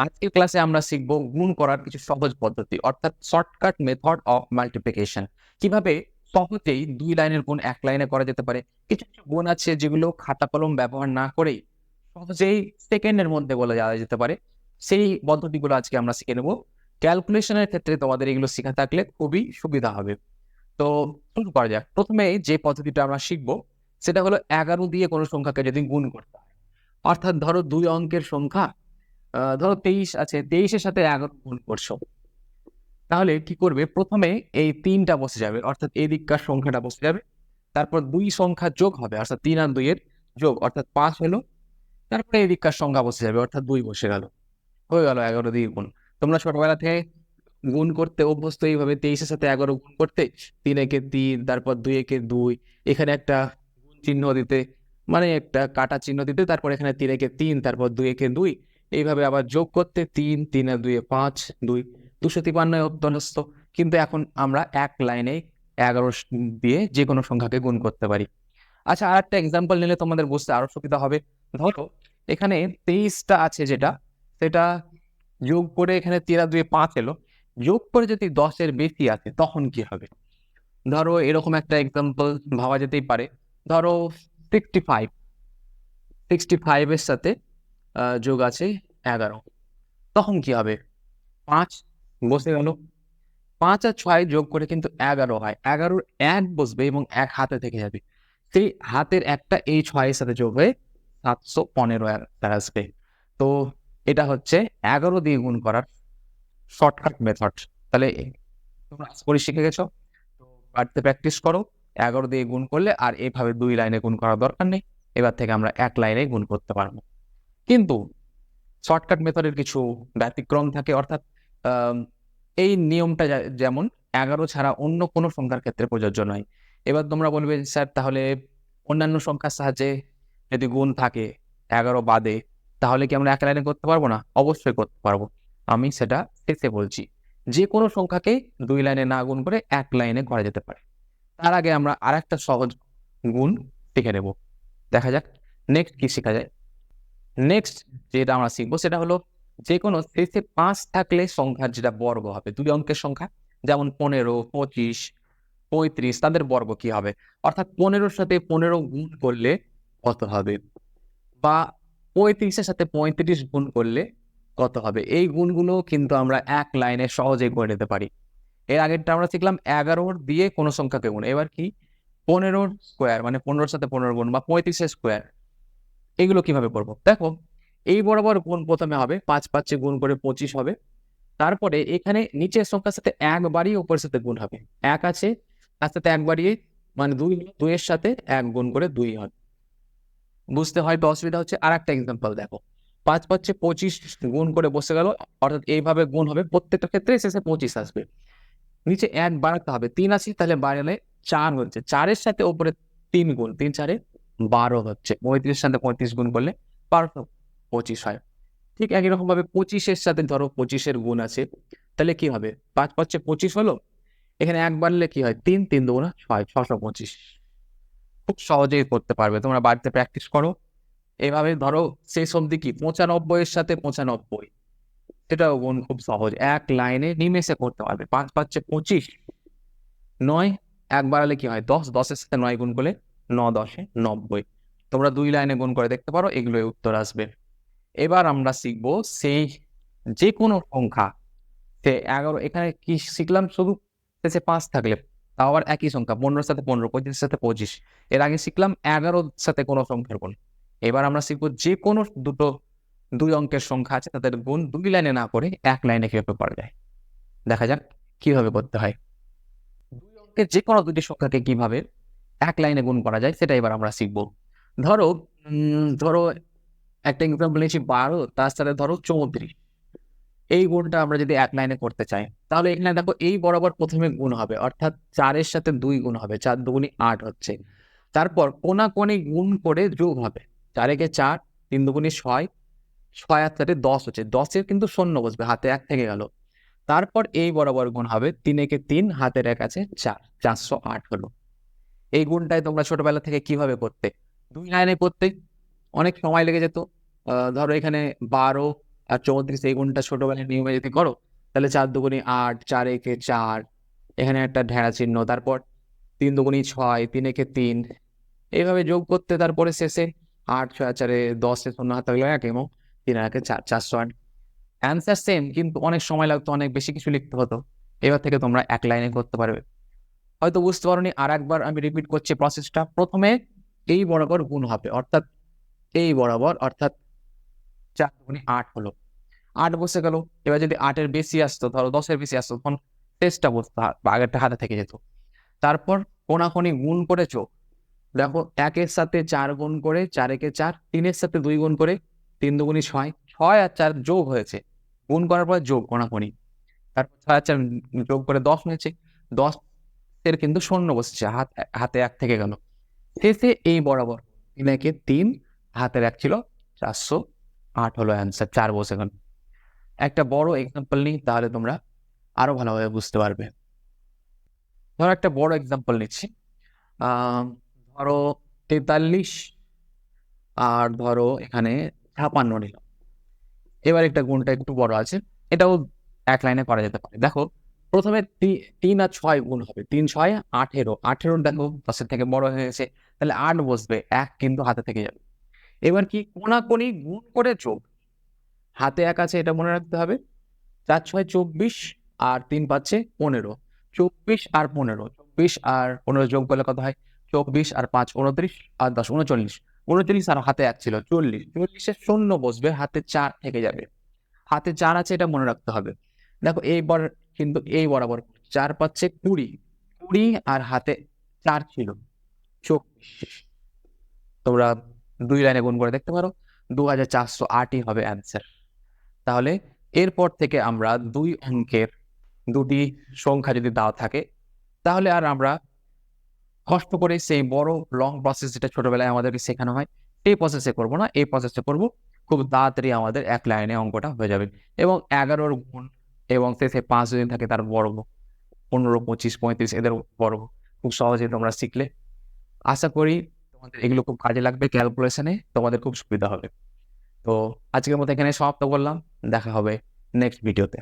আজকের ক্লাসে আমরা শিখব গুণ করার কিছু সহজ পদ্ধতি, অর্থাৎ শর্টকাট মেথড অফ মাল্টিপ্লিকেশন কীভাবে সহজেই দুই লাইনের গুণ এক লাইনে করা যেতে পারে? কিছু কিছু গুণ আছে যেগুলো খাতা কলম ব্যবহার না করেই সহজেই সেকেন্ডের মধ্যে বলে যাওয়া যেতে পারে। সেই পদ্ধতিগুলো আজকে আমরা শিখে নেব। ক্যালকুলেশনের ক্ষেত্রে তোমাদের এগুলো শেখা থাকলে খুবই সুবিধা হবে। তো শুরু করা যাক। প্রথমে যে পদ্ধতিটা আমরা শিখব, সেটা হলো এগারো দিয়ে কোনো সংখ্যাকে যদি গুণ করতে হয়, অর্থাৎ ধরো দুই অঙ্কের সংখ্যা ধরো তেইশ আছে, তেইশের সাথে এগারো গুণ করছ। তাহলে কি করবে? প্রথমে এই তিনটা বসে যাবে, অর্থাৎ এই দিককার সংখ্যাটা বসে যাবে, তারপর দুই সংখ্যা যোগ হবে, অর্থাৎ তিন আর দুইয়ের যোগ, অর্থাৎ পাঁচ হলো, তারপরে এই দিককার সংখ্যা বসে যাবে, অর্থাৎ দুই বসে গেল। হয়ে গেল এগারো দিয়ে গুণ। তোমরা ছোটবেলা থেকে গুণ করতে অভ্যস্ত, এইভাবে তেইশের সাথে এগারো গুণ করতে, তিন একে তিন, তারপর দুই একে দুই, এখানে একটা চিহ্ন দিতে মানে একটা কাটা চিহ্ন দিতে, তারপর এখানে তিন একে তিন, তারপর দুই একে দুই এইভাবে আবার যোগ করতে তিন তিন আর দুই পাঁচ, দুই, দুশো তিপান্ন অভ্যস্ত কিন্তু এখন আমরা এক লাইনে এগারো দিয়ে যে কোনো সংখ্যাকে গুণ করতে পারি। আচ্ছা আর একটা এক্সাম্পল নিলে তোমাদের বুঝতে আরও সুবিধা হবে। ধরো, এখানে তেইশটা আছে যেটা, সেটা যোগ করে এখানে তিন আর দুই পাঁচ এলো। যোগ করে যদি দশের বেশি আছে তখন কি হবে? ধরো, এরকম একটা এক্সাম্পল ভাবা যেতেই পারে। ধরো সিক্সটি ফাইভ সিক্সটি ফাইভের সাথে যোগ আছে এগারো। তখন কি হবে? পাঁচ বসে গেল। পাঁচ আর ছয় যোগ করে কিন্তু এগারো হয়। এগারোর এক বসবে এবং এক হাতে থেকে যাবে। সেই হাতের একটা এই ছয়ের সাথে যোগ হয়ে সাতশো পনেরো আসবে। তো এটা হচ্ছে এগারো দিয়ে গুণ করার শর্টকাট মেথড তাহলে তোমরা আশা করি শিখে গেছো। তো বাড়িতে প্র্যাকটিস করো। এগারো দিয়ে গুণ করলে আর এভাবে দুই লাইনে গুণ করার দরকার নেই। এবার থেকে আমরা এক লাইনে গুণ করতে পারব। কিন্তু শর্টকাট মেথডের কিছু ব্যতিক্রম থাকে, অর্থাৎ এই নিয়মটা যেমন এগারো ছাড়া অন্য কোনো সংখ্যার ক্ষেত্রে প্রযোজ্য নয়। এবার তোমরা বলবে, স্যার, তাহলে অন্যান্য সংখ্যার সাহায্যে যদি গুণ থাকে এগারো বাদে, তাহলে কি আমরা এক লাইনে করতে পারব না? অবশ্যই করতে পারব। আমি সেটা শেষে বলছি। যে কোনো সংখ্যাকে দুই লাইনে না গুণ করে এক লাইনে করা যেতে পারে। তার আগে আমরা আরেকটা সহজ গুণ শিখে নেব। দেখা যাক নেক্সট কি শেখা যায়? নেক্সট যেটা আমরা শিখব সেটা হলো যে কোনো শেষে পাঁচ থাকলে সংখ্যার যেটা বর্গ হবে, দুই অঙ্কের সংখ্যা, যেমন পনেরো, পঁচিশ, পঁয়ত্রিশ, তাদের বর্গ কি হবে? অর্থাৎ পনেরোর সাথে পনেরো গুণ করলে কত হবে? বা পঁয়ত্রিশের সাথে পঁয়ত্রিশ গুণ করলে কত হবে? এই গুণগুলো কিন্তু আমরা এক লাইনে সহজেই করে নিতে পারি। এর আগেরটা আমরা শিখলাম এগারোর দিয়ে কোনো সংখ্যাকে গুণ। এবার কি? পনেরোর স্কোয়ার মানে পনেরোর সাথে পনেরো গুণ বা পঁয়ত্রিশের স্কোয়ার এগুলো কীভাবে করব? দেখো, এই বরাবর গুণ প্রথমে হবে, পাঁচ পাঁচে গুণ করে পঁচিশ হবে। তারপরে এখানে নিচের সংখ্যার সাথে এক উপরের সাথে গুণ হবে। এক আছে, তার সাথে এক বাড়িয়ে মানে দুই, দুইয়ের সাথে এক গুণ করে দুই হবে বুঝতে হয়তো অসুবিধা হচ্ছে? আর একটা এক্সাম্পল দেখো। পাঁচ পাঁচে পঁচিশ গুণ করে বসে গেল, অর্থাৎ এইভাবে গুণ হবে, প্রত্যেকটা ক্ষেত্রে শেষে পঁচিশ আসবে। নিচে এক বাড়াতে হবে, তিন আশি তাহলে বাড়ালে চার হচ্ছে। চারের সাথে ওপরে তিন গুণ, তিন চারে বারো হচ্ছে। পঁয়ত্রিশের সাথে পঁয়ত্রিশ গুণ করলে বারোশো পঁচিশ হয়। ঠিক একই রকম ভাবে পঁচিশের সাথে ধরো পঁচিশের গুণ আছে, তাহলে কি হবে? পাঁচ পাঁচে পঁচিশ হলো? এখানে এক বাড়লে কি হয়? তিন তিন দুগুণা ছয়, ছশো পঁচিশ। খুব সহজেই করতে পারবে, তোমরা বাড়িতে প্র্যাকটিস করো। এভাবে ধরো শেষ অবধি কি? পঁচানব্বই এর সাথে পঁচানব্বই। এটাও গুণ খুব সহজ। এক লাইনে নিমেষে করতে পারবে। পাঁচ পাঁচে পঁচিশ, নয়, এক বাড়ালে কি হয়? দশ, দশের সাথে নয় গুণ করলে ন দশে নব্বই। তোমরা দুই লাইনে গুণ করে দেখতে পারো, এগুলোই উত্তর আসবে। এবার আমরা শিখব সেই যে কোনো সংখ্যা, সে এগারো, এখানে কি শিখলাম? শুধু শেষে পাঁচ থাকলে, তাও আবার একই সংখ্যা, পনেরোর সাথে পনেরো, পঁচিশের সাথে পঁচিশ। এর আগে শিখলাম এগারোর সাথে কোনো সংখ্যার গুণ। এবার আমরা শিখব যে কোনো দুটো, দুই অঙ্কের সংখ্যা আছে, তাদের গুণ দুই লাইনে না করে এক লাইনে কীভাবে করা যায়? দেখা যাক কীভাবে করতে হয়। দুই অঙ্কের যে কোনো দুটি সংখ্যাকে কীভাবে এক লাইনে গুণ করা যায়, সেটা এবার আমরা শিখব। ধরো ধরো একটা এক্সাম্পল নিয়েছি বারো, তার সাথে ধরো চৌত্রিশ। এই গুণটা আমরা যদি এক লাইনে করতে চাই, তাহলে এখানে দেখো এই বরাবর প্রথমে গুণ হবে, অর্থাৎ চারের সাথে দুই গুণ হবে, চার দুগুণি আট হচ্ছে। তারপর কোনা কোণে গুণ করে যোগ হবে চারেকে চার, তিন দুগুণি ছয় ছয় আর চারে দশ হচ্ছে, দশের কিন্তু শূন্য বসবে, হাতে এক থেকে গেল। তারপর এই বরাবর গুণ হবে তিনেকে তিন, হাতের এক আছে চার, চারশো আট হলো। এই গুণটাই তোমরা ছোটবেলা থেকে কীভাবে করতে? দুই লাইনে করতে অনেক সময় লেগে যেত। ধরো এখানে বারো আর চৌত্রিশ এই গুণটা ছোটবেলায় নিয়মে যদি করো, তাহলে চার দুগুণি আট, চার একে চার, এখানে একটা ঢেড়া চিহ্ন, তারপর তিন দুগুণি ছয়, তিন একে তিন, এইভাবে যোগ করতে তারপরে শেষে আট, ছয়, চারে দশে শূন্য, হাতে হলো এক এবং তিন আর একে চার, চারশো আট। অ্যান্সার সেম কিন্তু অনেক সময় লাগতো, অনেক বেশি কিছু লিখতে হতো। এবার থেকে তোমরা এক লাইনে করতে পারবে। হয়তো বুঝতে পারোনি আর একবার আমি রিপিট করছি প্রসেসটা প্রথমে এই বরাবর গুণ হবে, অর্থাৎ এই বরাবর, অর্থাৎ চার দুগুণে আট হলো। আট বসে গেল, এবার যদি আটের বেশি আসতো, ধরো দশের বেশি আসতো, তখন টেস্টটা বসতো আগেরটা হাতে থেকে যেত। তারপর কোনাখনি গুণ করে চোখ দেখো একের সাথে চার গুণ করে চার একে চার, তিনের সাথে দুই গুণ করে তিন দুগুণি ছয় ছয় আর চার যোগ হয়েছে। গুণ করার পর যোগ কোনাখনি তারপর ছয় আর চার যোগ করে দশ হয়েছে। দশ এর কিন্তু শূন্য বসেছে, হাত, হাতে এক থেকে গেল। শেষে এই বরাবর তিন তিন, হাতের এক ছিল চারশো আট হলো অ্যান্সার চার বসে গেল। একটা বড় এক্সাম্পল নিই, তাহলে তোমরা আরও ভালোভাবে বুঝতে পারবে। ধরো একটা বড় এক্সাম্পল নিচ্ছি। ধরো তেতাল্লিশ আর ধরো এখানে ছাপান্ন নিলাম। এবার একটা গুণটা একটু বড় আছে, এটাও এক লাইনে করা যেতে পারে। দেখো প্রথমে তিন আর ছয় গুণ হবে। তিন, ছয়, আঠেরো। আঠেরো দেখো, দশের থেকে বড় হয়ে গেছে। তাহলে আট বসবে, এক কিন্তু হাতে থেকে যাবে। এবার কি কোনাকুনি গুণ করে যোগ? হাতে এক আছে, এটা মনে রাখতে হবে। চার, ছয়, চব্বিশ আর তিন পাচ্ছে পনেরো। চব্বিশ আর পনেরো। চব্বিশ আর পনেরো যোগ করলে কত হয়? চব্বিশ আর পাঁচ, উনত্রিশ আর দশ, উনচল্লিশ। উনচল্লিশ আর হাতে এক ছিল, চল্লিশ। চল্লিশে শূন্য বসবে, হাতে চার থেকে যাবে। হাতে চার আছে, এটা মনে রাখতে হবে। দেখো, এইবার কিন্তু এই বরাবর চার পাচ্ছে কুড়ি। কুড়ি আর হাতে চার ছিল। চব্বিশ। তোমরা দুই লাইনে গুণ করে দেখতে পারো। দু হাজার চারশো আটই হবে অ্যান্সার তাহলে এরপর থেকে আমরা দুই অঙ্কের দুটি সংখ্যা যদি দেওয়া থাকে, তাহলে আর আমরা কষ্ট করে সেই বড় লং প্রসেস যেটা ছোটবেলায় আমাদেরকে শেখানো হয়, সেই প্রসেসে করব না। এই প্রসেসে করব, খুব তাড়াতাড়ি আমাদের এক লাইনে অঙ্কটা হয়ে যাবে। এবং এগারোর গুণ এবং শেষে পাঁচ দিন থাকে তার বর্গ পনেরো পঁচিশ পঁয়ত্রিশ এদের বর্গ খুব সহজে তোমরা শিখলে আশা করি তোমাদের এগুলো খুব কাজে লাগবে ক্যালকুলেশনে তোমাদের খুব সুবিধা হবে। তো আজকের মতো এখানে সমাপ্ত করলাম। দেখা হবে নেক্সট ভিডিওতে